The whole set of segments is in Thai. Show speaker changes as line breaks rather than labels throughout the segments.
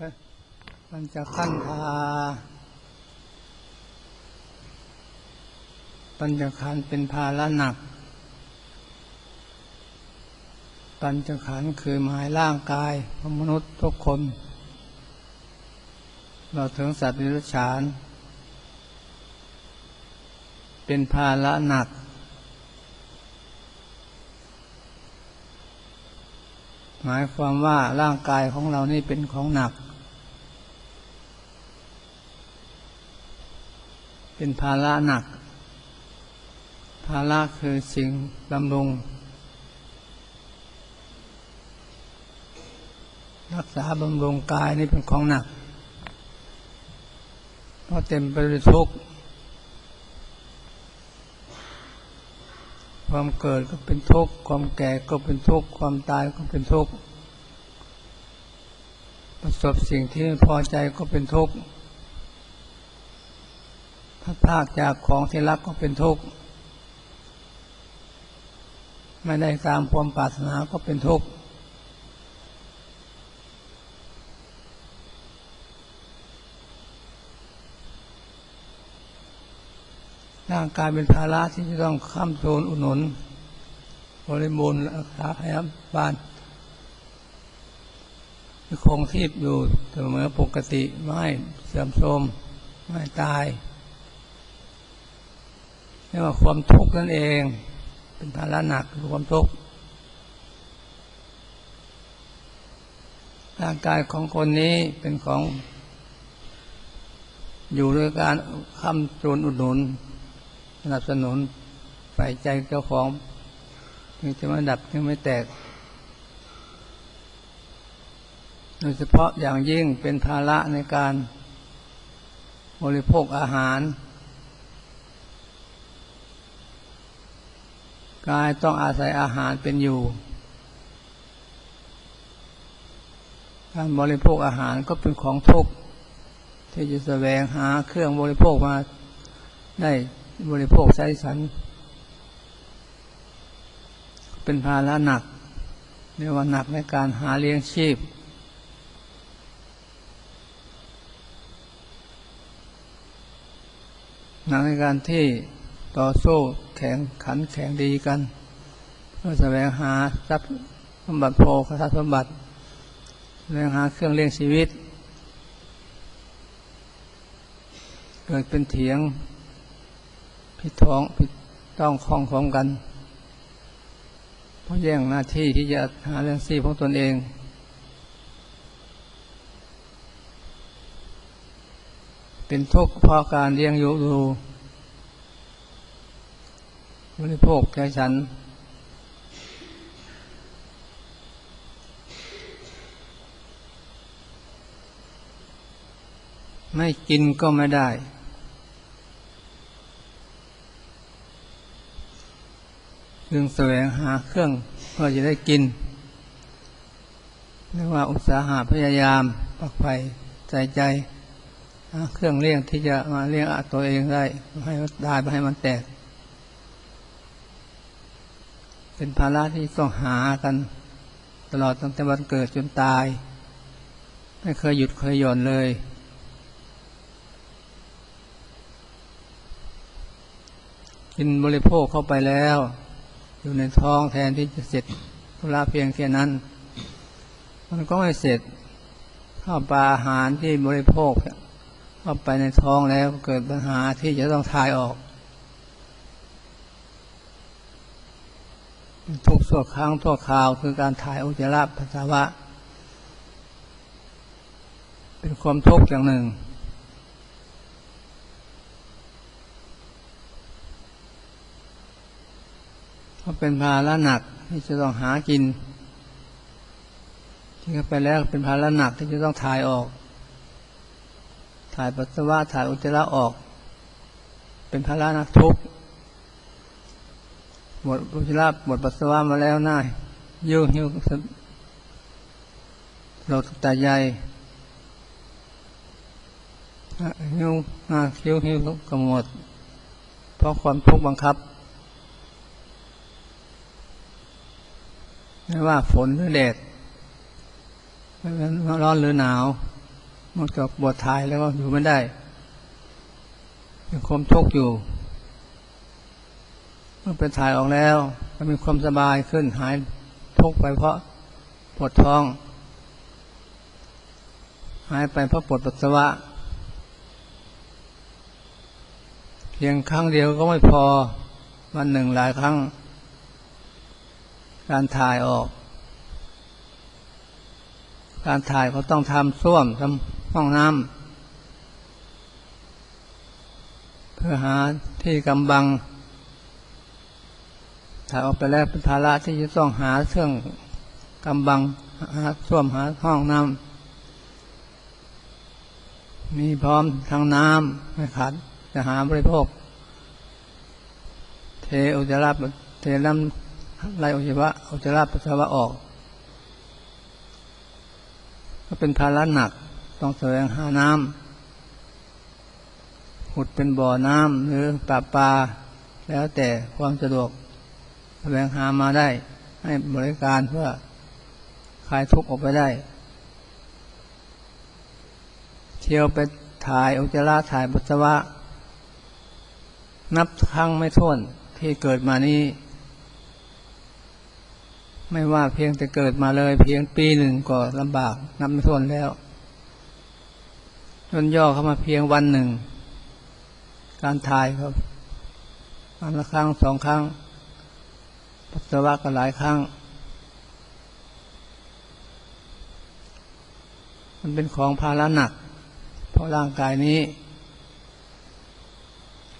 ปัญจขันธา ปัญจขันเป็นภาระหนัก ปัญจขันคือหมายร่างกายของมนุษย์ทุกคน เราถึงสัตว์นิรชาน เป็นภาระหนักหมายความว่าร่างกายของเรานี่เป็นของหนัก เป็นภาระหนัก ภาระคือสิ่งบำรุงรักษาบำรุงกายนี่เป็นของหนัก เพราะเต็มไปด้วยทุกข์ความเกิดก็เป็นทุกข์ความแก่ก็เป็นทุกข์ความตายก็เป็นทุกข์ประสบสิ่งที่ไม่พอใจก็เป็นทุกข์ พัดพากจากของที่รักก็เป็นทุกข์ไม่ได้ตามความปรารถนาก็เป็นทุกข์ร่างกายเป็นภาระที่จะต้องข้ามโซนอุดหนุนบริบูรณ์รักษาพยาบาลคงที่อยู่เสมอปกติไม่เสื่อมโทรมไม่ตาย รียกว่าความทุกข์นั่นเอง เป็นภาระหนักคือความทุกข์ร่างกายของคนนี้เป็นของ อยู่ด้วยการค้ำจูนอุดหนุน สนับสนุนฝ่ายใจเจ้าของถึงจะม่ดับถึงไม่แตก โดยเฉพาะอย่างยิ่งเป็นภาระในการบริโภคอาหาร กายต้องอาศัยอาหารเป็นอยู่ การบริโภคอาหารก็เป็นของทุกข์ที่จะแสวงหาเครื่องบริโภคมาได้บริโภคใช้สัน เป็นภาระหนักเรียกว่าหนักในการหาเลี้ยงชีพ หนักในการที่ ต่อสู้แข่งขันแข่งดีกันเพื่อแสวงหาทรัพย์สมบัติโภคทรัพย์สมบัติแสวงหาเครื่องเลี้ยงชีวิต เกิดเป็นเถียงผิดท้องผิดต้องคล้องของกัน เพราะแย่งหน้าที่ที่จะหาเรื่องซีของตนเองเป็นทุกข์เพราะการเลี้ยงอยู่ดู บริโภคแก่ฉัน ไม่กินก็ไม่ได้ จึงแสวงหาเครื่องเพื่อจะได้กินเรียกว่าอุตสาหะพยายามปักไฟใจใจหาเครื่องเลี้ยงที่จะมาเลี้ยงตัวเองได้ไม่ให้มันตายไม่ให้มันแตก เป็นภาระที่ต้องหากัน ตลอดตั้งแต่วันเกิดจนตาย ไม่เคยหยุดเคยหย่อนเลย กินบริโภคเข้าไปแล้ว อยู่ในท้องแทนที่จะเสร็จธุระเพียงแค่นั้น มันก็ไม่เสร็จข้าวปลาอาหารที่บริโภคเข้าไปในท้องแล้วเกิดปัญหาที่จะต้องทายออก ทุกส่วครั้งทั่วคราวคือการถ่ายอุจจาระปัสสาวะ เป็นความทุกข์อย่างหนึ่งเพราะเป็นภาระหนักที่จะต้องหากิน ที่ไปแล้วเป็นภาระหนักที่จะต้องถ่ายออก ถ่ายปัสสาวะถ่ายอุจจาระออก เป็นภาระหนักทุกข์ หมดอุจจาระหมดปัสสาวะมาแล้วน่ายุ่งหิวเราตาใหญ่หิวหน้าคิ้วหิวก็หมด เพราะความทุกข์บังคับ ไม่ว่าฝนหรือแดดไม่ว่าร้อนหรือหนาวนอกจากปวดถ่ายแล้วก็อยู่ไม่ได้ยังความทุกข์อยู่ มื่อเป็นถ่ายออกแล้ว มันมีความสบายขึ้นหายทุกไปเพราะปวดท้อง หายไปเพราะปวดปัสสาวะเพียงครั้งเดียวก็ไม่พอวันหนึ่งหลายครั้ง การถ่ายออก การถ่ายเขาต้องทำส้วมทำห้องน้ำเพื่อหาที่กำบัง ถ่ายออกไปแล้วเป็นภาระที่จะต้องหาเครื่องกำบังหาส้วมหาห้องน้ำมีพร้อมทางน้ำไม่ขาดจะหาบริโภค เทอุจจาระเทน้ำไล่อุจจาระอุจจาระปัสสาวะออก ก็เป็นภาระหนักต้องแสวงหาน้ำขุดเป็นบ่อน้ำหรือปลาปลาแล้วแต่ความสะดวก สวงหามาได้ ให้บริการเพื่อคลายทุกข์ออกไปได้ เที่ยวไปถ่ายอุจจาระถ่ายปัสสาวะ นับครั้งไม่ถ้วนที่เกิดมานี้ ไม่ว่าเพียงแต่เกิดมาเลย เพียงปีหนึ่งก็ลำบาก นับไม่ถ้วนแล้วจนย่อเข้ามาเพียงวันหนึ่ง การถ่ายครับวันละครั้งสองครั้ง ปัสสาวะก็หลายครั้ง มันเป็นของภาระหนัก เพราะร่างกายนี้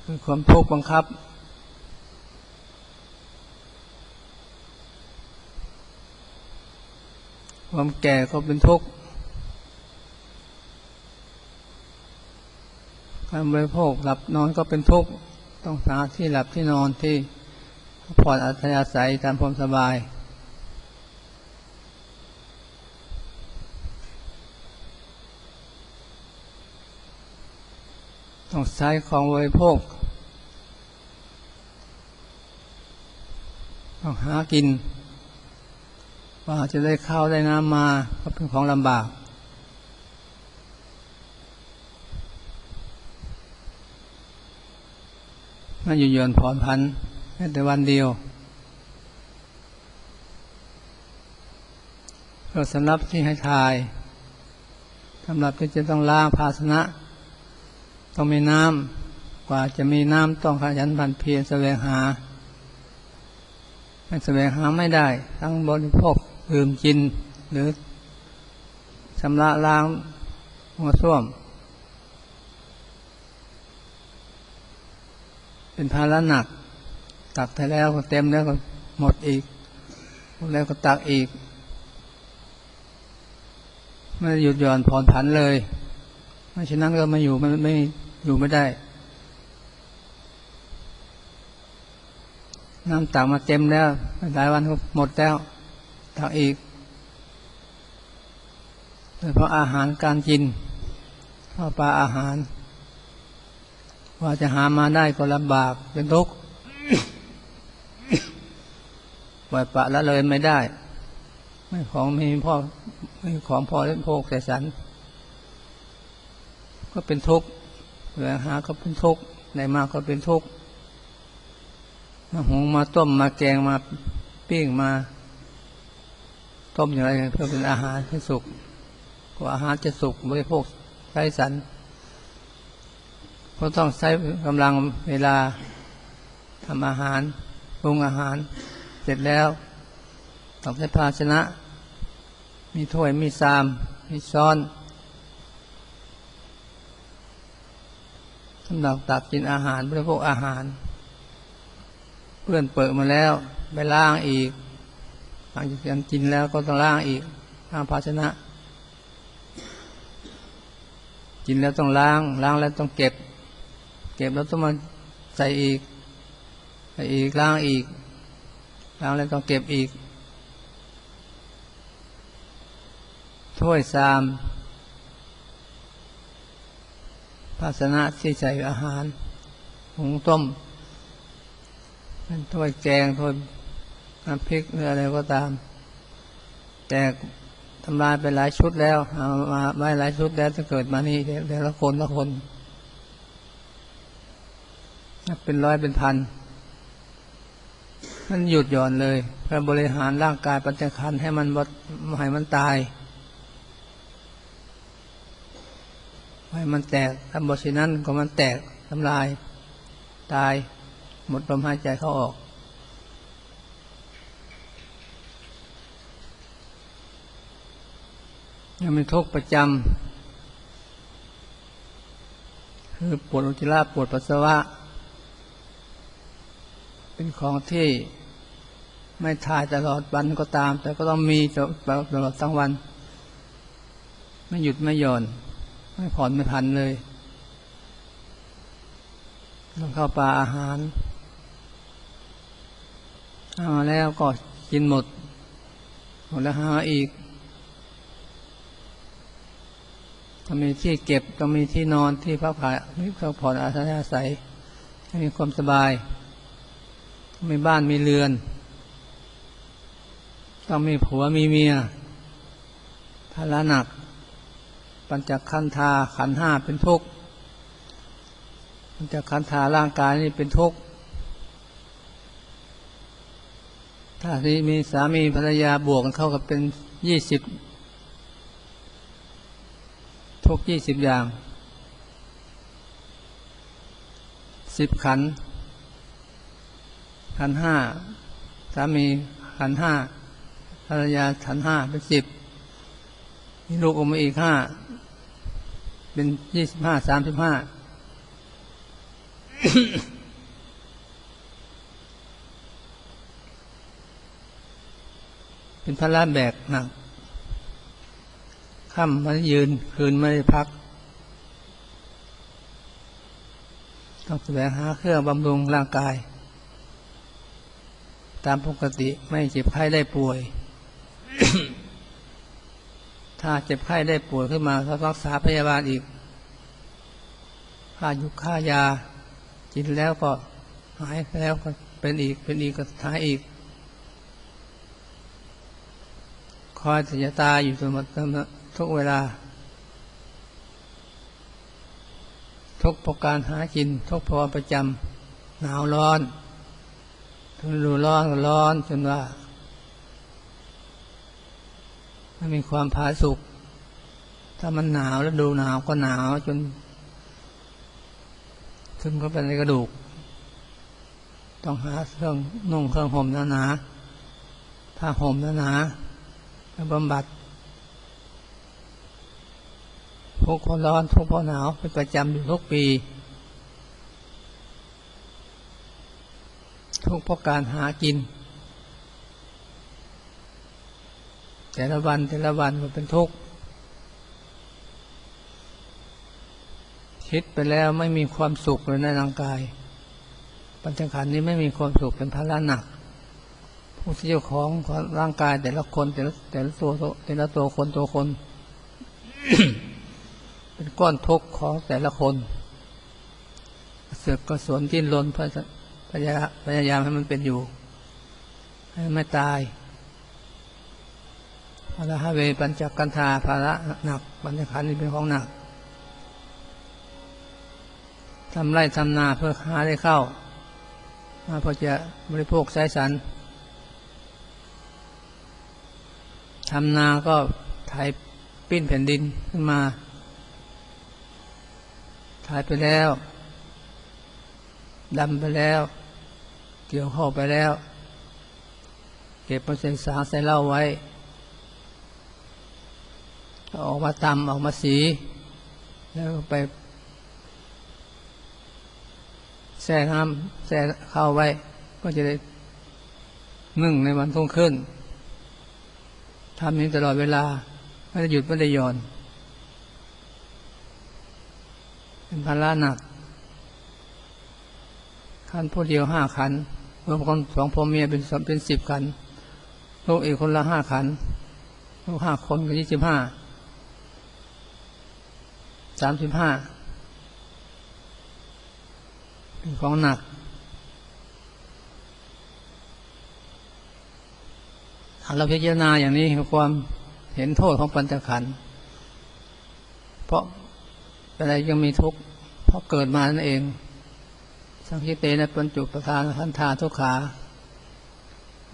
คือความทุกข์บังคับ ความแก่ก็เป็นทุกข์การบริโภคหลับนอนก็เป็นทุกข์ ต้องหาที่หลับที่นอนที่ ผ่อนอัธยาศัยตามความสบาย ต้องใช้ของบริโภค ต้องหากิน ว่าจะได้ข้าวได้น้ำมาก็เป็นของลำบากน่าอยู่ยืนผ่อนพัน แค่แต่วันเดียว ก็สำหรับที่ให้ทายสำหรับที่จะต้องล้างภาชนะ ต้องมีน้ำกว่าจะมีน้ำต้องขยันพันเพียรแสวงหาไม่แสวงหาไม่ได้ ทั้งบริโภคดื่มกิน หรือชำระล้างหัวส้วม เป็นภาระหนัก ตักไปแล้วก็เต็มแล้วก็หมดอีกหมดแล้วก็ตักอีก ไม่หยุดหย่อนผ่อนผันเลย ไม่ฉะนั้นก็ไม่อยู่ไม่ไม่อยู่ไม่ได้ น้ำตักมาเต็มแล้วหลายวันก็หมดแล้ว ตักอีกโดยเพราะอาหารการกินข้าวปลาอาหารว่าจะหามาได้ก็ลำบากเป็นทุกข์ ปล่อยปะละเลยไม่ได้ ไม่ของมีพ่อไม่ของพอเล่นโพกแต่สัน ก็เป็นทุกข์แสวงหาก็เป็นทุกข์ในมากก็เป็นทุกข์มาหุงมาต้มมาแกงมาปิ้งมา ต้มอย่างไรเพื่อเป็นอาหารให้สุกกว่าอาหารจะสุกบริโภคใช้สันก็ต้องใช้กำลังเวลาทำอาหารปรุงอาหาร เสร็จแล้วต้องใช้ภาชนะ มีถ้วยมีซาม มีช้อนสำหรับตักกินอาหารบริโภคอาหาร เพื่อนเปิดมาแล้วไปล้างอีกหลังจากกินแล้วก็ต้องล้างอีกล้างภาชนะ กินแล้วต้องล้างล้างแล้วต้องเก็บ เก็บแล้วต้องมาใส่อีกใส่อีกล้างอีก ล้างแล้วต้องเก็บอีก ถ้วยซาม ภาชนะที่ใส่อาหาร หุงต้มเป็นถ้วยแกงถ้วยน้ำพริกหรืออะไรก็ตาม แต่ทำลายไปหลายชุดแล้วเอามาไว้หลายชุดแล้วจะเกิดมานี่เดี๋ยวละคนละคน เป็นร้อยเป็นพัน มันหยุดหย่อนเลยเพื่อบริหารร่างกายปัญจขันให้มันบดให้มันตายให้มันแตกทำบทสินั้นก็มันแตกทำลาย ตาย หมดลมหายใจเข้าออก ยังมีทุกประจำคือปวดอุจจาระปวดปัสสาวะ เป็นของที่ไม่ทายตลอดวันก็ตาม แต่ก็ต้องมีตลอดทั้งวัน ไม่หยุดไม่หย่อน ไม่ผ่อนไม่พันเลยต้องเข้าปลาอาหารเอามาแล้วก็กินหมด หมดแล้วหาอีกต้องมีที่เก็บต้องมีที่นอนที่พักผ่อนมีพักผ่อนอาศัยให้มีความสบาย มีบ้านมีเรือน ต้องมีผัวมีเมียภาระหนัก ปัญจขันธาขันห้าเป็นทุกข์ปัญจขันธาร่างกายนี่เป็นทุกข์ถ้าที่มีสามีภรรยาบวกกันเข้ากับเป็นยี่สิบทุกยี่สิบอย่างสิบขันธ์ ขันห้าสามีขันห้าภรรยาขันห้าเป็นสิบมีลูกออกมาอีกห้าเป็นยี่สิบห้าสามสิบห้าเป็นพระราแบกหนักค่ำมายืน คืนไม่ได้พัก ต้องแสวงหาเครื่องบำรุงร่างกาย ตามปกติไม่เจ็บไข้ได้ป่วย ถ้าเจ็บไข้ได้ป่วยขึ้นมาก็รักษาพยาบาลอีกค่ายุค่ายากินแล้วก็หายแล้วก็เป็นอีกเป็นอีกก็หายอีก คอยแต่จะตาอยู่เสมอทุกเวลา ทุกประการหากิน ทุกพอประจำหนาวร้อน ถึงรูร้อนก็ร้อนจนว่าไม่มีความผาสุกถ้ามันหนาวแล้วดูหนาวก็หนาวจนถึงก็เป็นในกระดูก ต้องหาเครื่องนุ่งเครื่องห่มหนาๆผ้าห่มหนาๆแล้วบำบัดทุกข์เพราะร้อนทุกข์เพราะหนาวเป็นประจำอยู่ทุกปี ทุกข์เพราะการหากิน แต่ละวันแต่ละวันมันเป็นทุกข์คิดไปแล้วไม่มีความสุขเลยในร่างกาย ปัญจขันธ์นี้ไม่มีความสุขเป็นภาระหนัก ผู้ที่เจ้าของร่างกายแต่ละคนแต่ละแต่ละตัวแต่ละตัวคนตัวคน เป็นก้อนทุกข์ของแต่ละคน เสือกกระสนที่ลนเพยายาพยายามให้มันเป็นอยู่ ให้ไม่ตายภาระฮะเวปัญจกันธาภาระหนักปัญจขันธ์นี่เป็นของหนักทำไร่ทำนาเพื่อหาได้เข้ามาพอจะบริโภคใช้สันทำนาก็ไถปิ้นแผ่นดินขึ้นมาถ่ายไปแล้ว ดำไปแล้ว เกี่ยวข้อไปแล้ว เก็บมาใส่สางใส่เหล้าไว้ออกมาตำออกมาสี แล้วไปแช่น้ำแช่ข้าวไว้ ก็จะได้นึ่งในวันทุ่งขึ้นทำนี้ตลอดเวลา ไม่ได้หยุดไม่ได้หย่อน เป็นภาระหนัก ขันผู้เดียวห้าขันรวมคนสองพ่อเมียเป็นเป็นสิบขันลูกอีกคนละห้าขันลูกห้าคนก็ยี่สิบห้าสามสิบห้าเป็นของหนักถ้าเราพิจารณาอย่างนี้ความเห็นโทษของปัญจขันธ์เพราะอะไรยังมีทุกข์เพราะเกิดมานั่นเอง สังคิเตนะปัญจุปทานขันธาทุกขา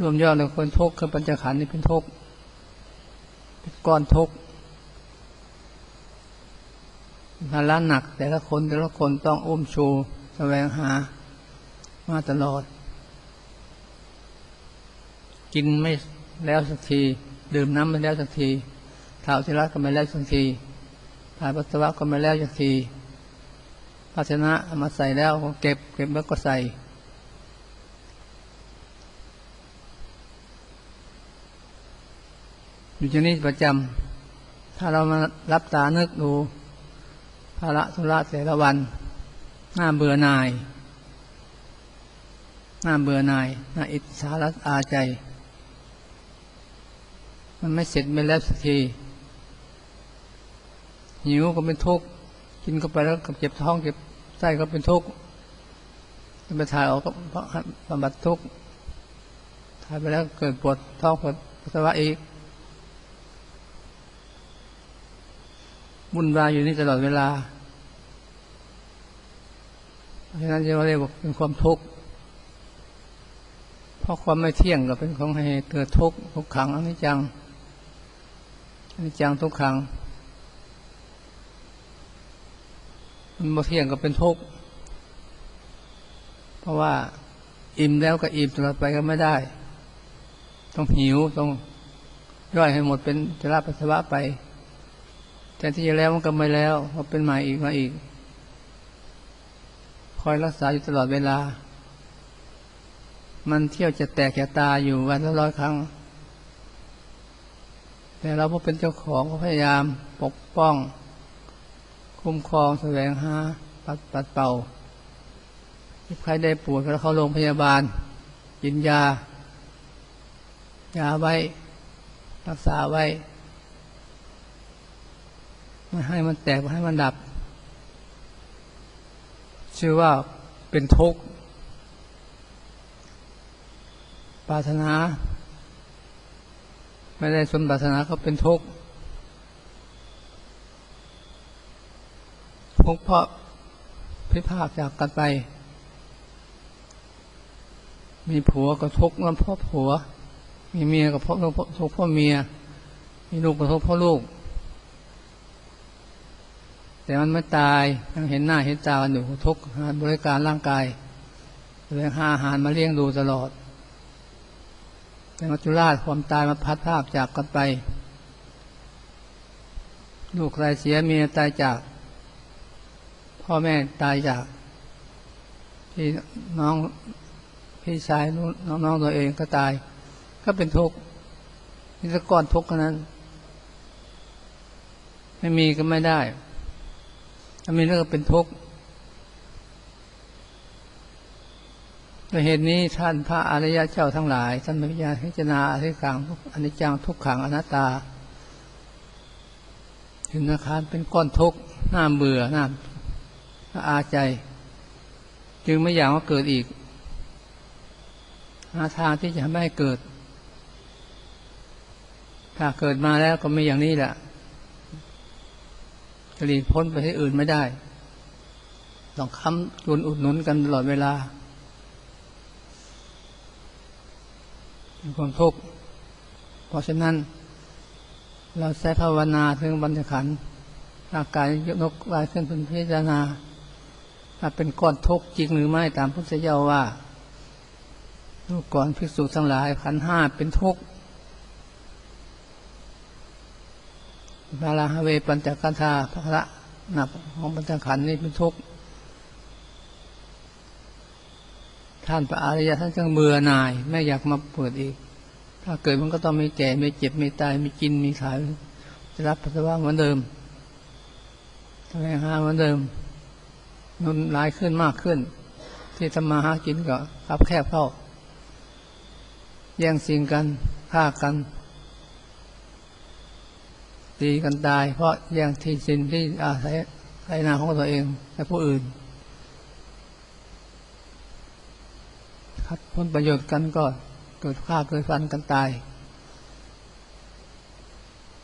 รวมยอดเลยคนทุกข์คือปัญจขันธ์นี่เป็นทุกข์เป็นก้อนทุกข์ภาระหนัก แต่ละคนแต่ละคนต้องอุ้มชูแสวงหา มาตลอด กินไม่แล้วสักที ดื่มน้ำไม่แล้วสักทีถ่ายอุจจาระก็ไม่แล้วสักทีถ่ายปัสสาวะก็ไม่แล้วสักที ภาชนะเอามาใส่แล้วเก็บ เก็บแล้วก็ใส่อยู่ที่นี่ประจำถ้าเรามารับตานึกดูภาระธุระแต่ละวันหน้าเบื่อหน่ายหน้าเบื่อหน่ายหน้าอิจฉารัอาใจ มันไม่เสร็จไม่แล้วสักทีหิวก็เป็นทุกข์ กินเข้าไปแล้วก็เจ็บท้องเจ็บไส้ก็เป็นทุกข์ไปถ่ายออกก็เพราะบำบัดทุกข์ถ่ายไปแล้วเกิดปวดท้องปวดปัสสาวะอีกวุ่นวายอยู่นี่ตลอดเวลาเพราะฉะนั้นจะเรียกว่าเป็นความทุกข์เพราะความไม่เที่ยงก็เป็นของให้เกิดทุกข์ทุกขังอนิจจังอนิจจังทุกขัง มันบ่เที่ยงก็เป็นทุกข์เพราะว่าอิ่มแล้วก็อิ่มตลอดไปก็ไม่ได้ ต้องหิวต้องย่อยให้หมดเป็นจราปัสสาวะไปแต่ที่จะแล้วมันก็ไม่แล้วพอเป็นใหม่อีกมาอีก คอยรักษาอยู่ตลอดเวลา มันเที่ยวจะแตกจะตาอยู่วันละร้อยครั้ง แต่เราพอเป็นเจ้าของก็พยายามปกป้อง คุ้มครองแสวงหาปัดปัดเป่าใครได้ปวดก็เข้าโรงพยาบาล กินยา ยาไว้ รักษาไว้ไม่ให้มันแตกไม่ให้มันดับ ชื่อว่าเป็นทุกข์ปรารถนา ไม่ได้สมปรารถนาก็เป็นทุกข์ กเพราะพิพากจากกันไป มีผัวก็ทุกข์เพราะผัว มีเมียก็เพราะทุกข์เพราะเมีย มีลูกก็ทุกข์เพราะลูก แต่มันไม่ตายยังเห็นหน้าเห็นตากันอยู่ทุกข์บริการร่างกายเลี้ยงหาอาหารมาเลี้ยงดูตลอด แต่มัจจุราชความตายมาพัดภาคจากกันไป ลูกใครเสียเมียตายจาก พ่อแม่ตายจากพี่น้องพี่ชายน้องน้องตัวเองก็ตาย ก็เป็นทุกข์นี่ตะก้อนทุกข์นั้น ไม่มีก็ไม่ได้ถ้ามีแล้วก็เป็นทุกข์ด้วยเหตุนี้ท่านพระอริยเจ้าทั้งหลายท่านพิจารณาพิจารณาอธิกังอนิจจังทุกขังอนัตตาถึงอาคารเป็นก้อนทุกข์น่าเบื่อน่า อาใจ จึงไม่อยากว่าเกิดอีก หาทางที่จะไม่ให้เกิด ถ้าเกิดมาแล้วก็ไม่อย่างนี้แหละจะหลีกพ้นไปที่อื่นไม่ได้ ต้องค้ำจุนอุดหนุนกันตลอดเวลามีความทุกข์เพราะฉะนั้น เราใช้ภาวนาถึงบรรยขันธ์ร่างกายยกนกลายขึ้นเป็นพิจารณา เป็นก้อนทุกข์จริงหรือไม่ตามพุทธเจ้าว่าดูก่อนภิกษุทั้งหลายขันห้าเป็นทุกข์พระราหเวปัญจกันธาพระนักของปัญจขันธ์นี่เป็นทุกข์ท่านพระอริยท่านจึงเบื่อหน่าย ไม่อยากมาเปิดอีก ถ้าเกิดมันก็ต้องมีแก่มีเจ็บมีตายมีกินมีขายจะรับปัสสาวะเหมือนเดิมทำงหาเหมือนเดิม นุนหลายขึ้นมากขึ้น ที่ทำมาหากินก็ขับแคบเข้า แย่งสิ่งกันฆ่ากัน ตีกันตาย เพราะแย่งที่สินที่อาศัยใช้นาของตัวเองและผู้อื่นขัดผลประโยชน์กันก็เกิดฆ่าเกิดฟันกันตาย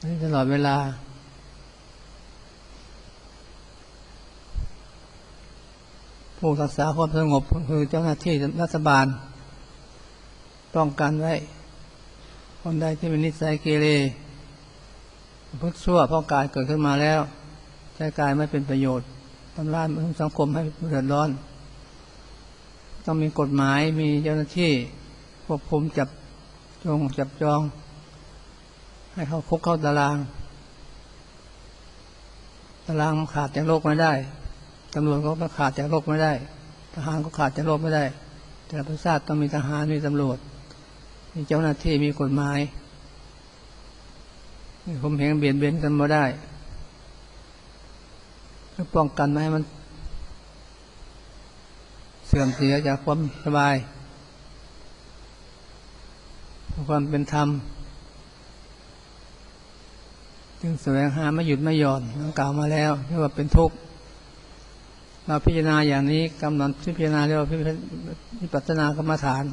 นี่ตลอดเวลา ผู้รักษาความสงบคือเจ้าหน้าที่รัฐบาลป้องกันไว้ คนใดที่มีนิสัยเกเรพุทธชั่วเพราะกายเกิดขึ้นมาแล้วใช้กายไม่เป็นประโยชน์ทำลายสังคมให้เดือดร้อน ต้องมีกฎหมายมีเจ้าหน้าที่ควบคุมจับจงจับจอง ให้เขาคุกเข้าตาราง ตารางขาดจากโลกไม่ได้ ตำรวจก็ขาดจากโลกไม่ได้ ทหารก็ขาดจากโลกไม่ได้ แต่ประชาติต้องมีทหารมีตำรวจ มีเจ้าหน้าที่มีกฎหมายผมเห็นเบียดเบียนกันมาได้เพื่อป้องกันไม่ให้มัน เสื่อมเสียจากความสบาย ความเป็นธรรม จึงแสวงหาไม่หยุดไม่หย่อนกล่าวมาแล้วเรียกว่าเป็นทุกข์ เราพิจารณาอย่างนี้กำหนดพิจารณาเรียกว่าพิปัสนากรรมฐาน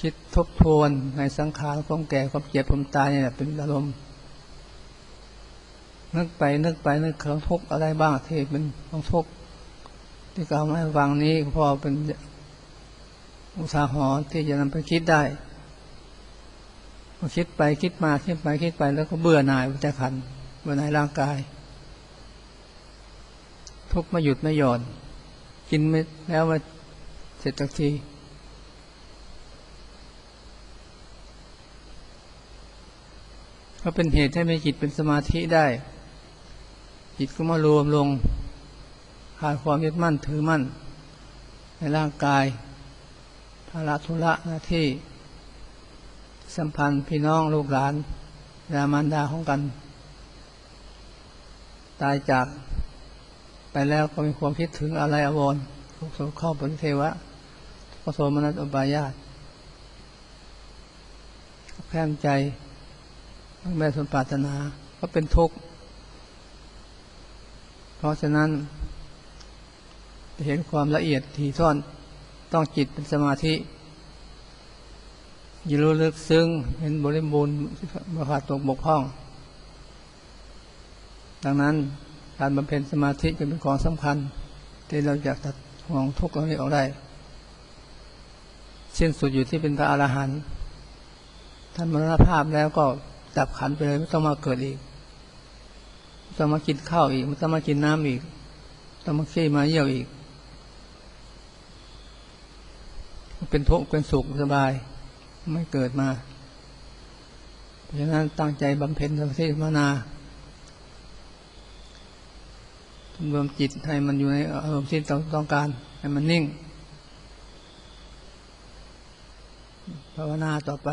คิดทบทวนในสังขารความแก่ความเจ็บความตายเนี่ยเป็นอารมณ์นึกไปนึกไปนึกเขาทุกอะไรบ้างที่เป็นของทุกข์ที่กล่าวมาให้ฟังนี้พอเป็นอุทาหรณ์ที่จะนำไปคิดได้พอคิดไปคิดมาคิดไปคิดไปแล้วก็เบื่อหน่ายวัฏขันธ์เบื่อหน่ายร่างกาย ทุกข์ไม่หยุดไม่หย่อน กินไม่แล้วมาเสร็จสักทีก็เป็นเหตุให้มีจิตเป็นสมาธิได้ จิตก็มารวมลงขาดความยึดมั่นถือมั่น ในร่างกายภาระธุระหน้าที่ สัมพันธ์พี่น้องลูกหลานยามารดาของกัน ตายจาก ไปแล้วก็มีความคิดถึงอะไรอวรทุกโสเข้าปริเทวะก็โสมนัสอบายาตแพร่ใจแม่สมปรารถนา ก็เป็นทุกข์ เพราะฉะนั้นจะเห็นความละเอียดถี่ถ้อนต้องจิตเป็นสมาธิยิรู้ลึกซึ้งเห็นบริบูรณ์บขาดตกบกพร่อง ดังนั้น การบำเพ็ญสมาธิจะเป็นของสำคัญ ที่เราอยากตัดห่วงทุกข์เรานี้ออกได้สิ้นสุดอยู่ที่เป็นพระอรหันต์ท่านมรณภาพแล้วก็ดับขันไปเลยไม่ต้องมาเกิดอีกไม่ต้องมากินข้าวอีกไม่ต้องมากินน้ำอีกต้องมาขี้มาเยี่ยวอีก เป็นทุกข์เป็นสุขสบาย ไม่เกิดมาเพราะฉะนั้นตั้งใจบำเพ็ญสมาธิภาวนา รวมจิตให้มันอยู่ในอารมณ์ที่เราต้องการ ให้มันนิ่ง ภาวนาต่อไป